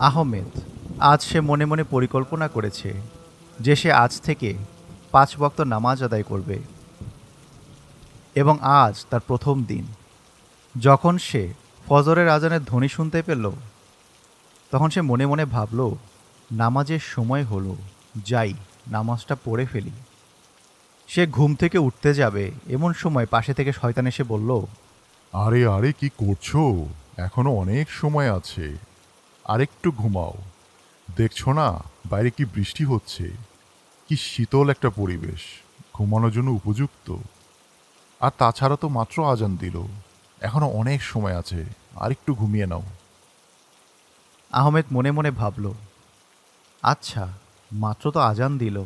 আহমেদ, আজ সে মনে মনে পরিকল্পনা করেছে যে সে আজ থেকে পাঁচ বক্ত নামাজ আদায় করবে এবং আজ তার প্রথম দিন। যখন সে ফজরের আজানের ধ্বনি শুনতে পেল, তখন সে মনে মনে ভাবল, নামাজের সময় হলো, যাই, নামাজটা পড়ে ফেলি। সে ঘুম থেকে উঠতে যাবে। এমন সময় পাশে থেকে শয়তান এসে বলল আরে আরে কি করছ? এখনও অনেক সময় আছে। আরেকটু ঘুমাও। দেখছ না বাইরে কি বৃষ্টি হচ্ছে? কি শীতল একটা পরিবেশ। ঘুমানোর জন্য উপযুক্ত। আর তাছাড়া তো মাত্র আজান দিল। এখনও অনেক সময় আছে। আরেকটু ঘুমিয়ে নাও। আহমেদ মনে মনে ভাবল আচ্ছা মাত্র তো আজান দিল।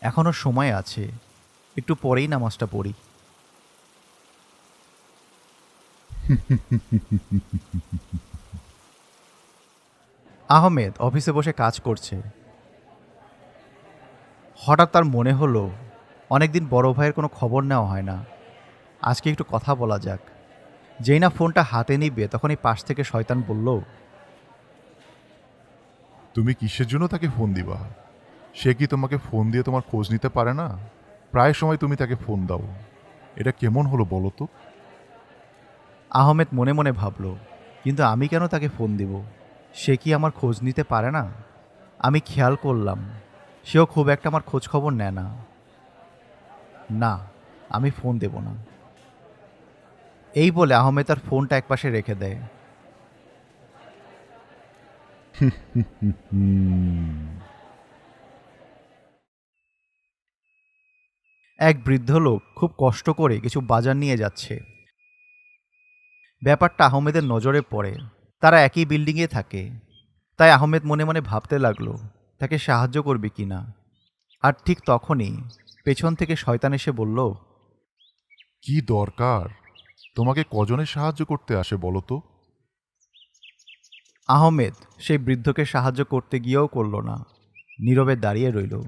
এখনও সময় আছে। একটু পরেই নামাজটা পড়ি। আহমেদ অফিসে বসে কাজ করছে। হঠাৎ তার মনে হলো, অনেকদিন বড় ভাইয়ের কোনো খবর নেওয়া হয় না। আজকে একটু কথা বলা যাক। যেই না ফোনটা হাতে নিবে তখনই পাশ থেকে শয়তান বলল, তুমি কিসের জন্য তাকে ফোন দিবা? সে কি তোমাকে ফোন দিয়ে তোমার খোঁজ নিতে পারে না? প্রায় সময় তুমি তাকে ফোন দাও। এটা কেমন হলো বলো তো? আহমেদ মনে মনে ভাবল কিন্তু আমি কেন তাকে ফোন দিব? সে কি আমার খোঁজ নিতে পারে না? আমি খেয়াল করলাম সেও খুব একটা আমার খোঁজ খবর নেয় না। না আমি ফোন দেব না। এই বলে আহমেদ তার ফোনটা একপাশে রেখে দেয়। এক বৃদ্ধ লোক খুব কষ্ট করে কিছু বাজার নিয়ে যাচ্ছে। ব্যাপারটা আহমেদের নজরে পড়ে। তারা একই বিল্ডিংয়ে থাকে। তাই আহমেদ মনে মনে ভাবতে লাগল তাকে সাহায্য করবে কি না আর ঠিক তখনই পেছন থেকে শয়তান এসে বলল কি দরকার? তোমাকে কজনের সাহায্য করতে আসে বলো তো? আহমেদ সেই বৃদ্ধকে সাহায্য করতে গিয়েও করল না। নীরবে দাঁড়িয়ে রইল।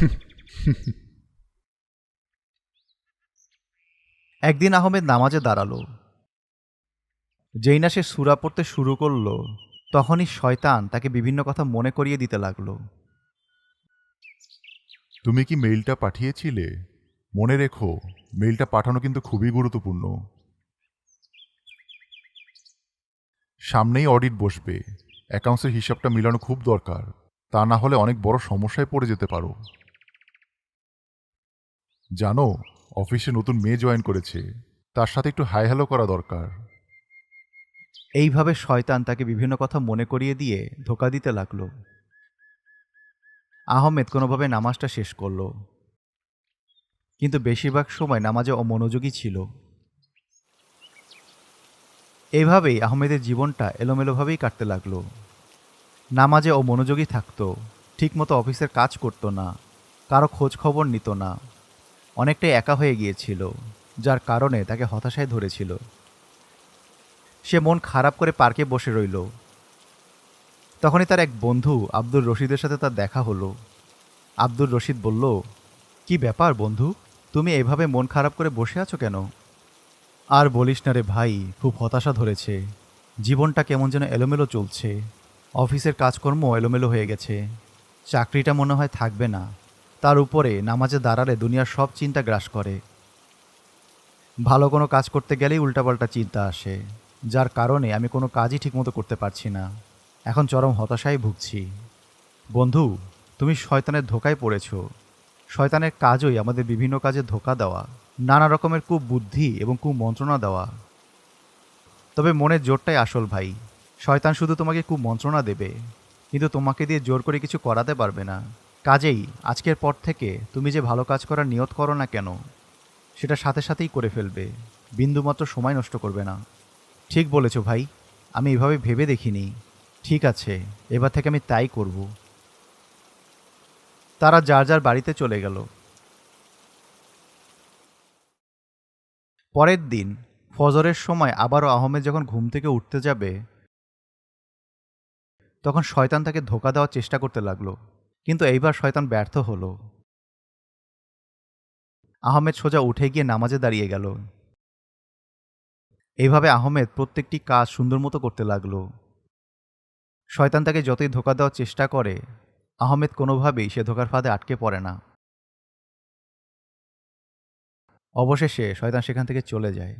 একদিন আহমেদ নামাজে দাঁড়াল। যেই না সে সুরা পড়তে শুরু করল, তখনই শয়তান তাকে বিভিন্ন কথা মনে করিয়ে দিতে লাগল। তুমি কি মেইলটা পাঠিয়েছিলে? মনে রেখো, মেইলটা পাঠানো কিন্তু খুবই গুরুত্বপূর্ণ। সামনেই অডিট বসবে। অ্যাকাউন্টসের হিসাবটা মিলানো খুব দরকার। তা না হলে অনেক বড় সমস্যায় পড়ে যেতে পারো। জানো, অফিসে নতুন মেয়ে জয়েন করেছে। তার সাথে একটু হাই হ্যালো করা দরকার। এইভাবে শয়তান তাকে বিভিন্ন কথা মনে করিয়ে দিয়ে ধোকা দিতে লাগল। আহমেদ কোনোভাবে নামাজটা শেষ করল। কিন্তু বেশিরভাগ সময় নামাজে অমনোযোগী ছিল। এইভাবেই আহমেদের জীবনটা এলোমেলোভাবেই কাটতে লাগল। নামাজে অমনোযোগী থাকতো, ঠিকমতো অফিসের কাজ করতো না, কারও খোঁজ খবর নিত না। অনেকটাই একা হয়ে গিয়েছিল, যার কারণে তাকে হতাশায় ধরেছিল। সে মন খারাপ করে পার্কে বসে রইল। তখনই তার এক বন্ধু আব্দুর রশিদের সাথে তার দেখা হলো। আব্দুর রশিদ বলল, কি ব্যাপার বন্ধু? তুমি এভাবে মন খারাপ করে বসে আছো কেন? আর বলিস না রে ভাই, খুব হতাশা ধরেছে। জীবনটা কেমন যেন এলোমেলো চলছে। অফিসের কাজকর্ম এলোমেলো হয়ে গেছে। চাকরিটা মনে হয় থাকবে না। তার উপরে নামাজে দাঁড়ালে দুনিয়ার সব চিন্তা গ্রাস করে। ভালো কোনো কাজ করতে গেলেই উল্টাপাল্টা চিন্তা আসে, যার কারণে আমি কোনো কাজই ঠিকমতো করতে পারছি না। এখন চরম হতাশায় ভুগছি। বন্ধু, তুমি শয়তানের ধোকায় পড়েছ। শয়তানের কাজই আমাদের বিভিন্ন কাজে ধোকা দেওয়া, নানা রকমের কুবুদ্ধি এবং কুমন্ত্রণা দেওয়া। তবে মনের জোরটাই আসল ভাই। শয়তান শুধু তোমাকে কুমন্ত্রণা দেবে, কিন্তু তোমাকে দিয়ে জোর করে কিছু করাতে পারবে না। কাজেই আজকের পর থেকে তুমি যে ভালো কাজ করার নিয়ত করো না কেন, সেটা সাথে সাথেই করে ফেলবে। বিন্দুমাত্র সময় নষ্ট করবে না। ঠিক বলেছ ভাই, আমি এভাবে ভেবে দেখিনি। ঠিক আছে, এবার থেকে আমি তাই করব। তারা যার যার বাড়িতে চলে গেল। পরের দিন ফজরের সময় আবারও আহমেদ যখন ঘুম থেকে উঠতে যাবে, তখন শয়তান তাকে ধোকা দেওয়ার চেষ্টা করতে লাগল। কিন্তু এইবার শয়তান ব্যর্থ হলো। আহমেদ সোজা উঠে গিয়ে নামাজে দাঁড়িয়ে গেল। এইভাবে আহমেদ প্রত্যেকটি কাজ সুন্দর মতো করতে লাগল। শয়তান তাকে যতই ধোকা দেওয়ার চেষ্টা করে, আহমেদ কোনোভাবেই সে ধোকার ফাঁদে আটকে পড়ে না। অবশেষে শয়তান সেখান থেকে চলে যায়।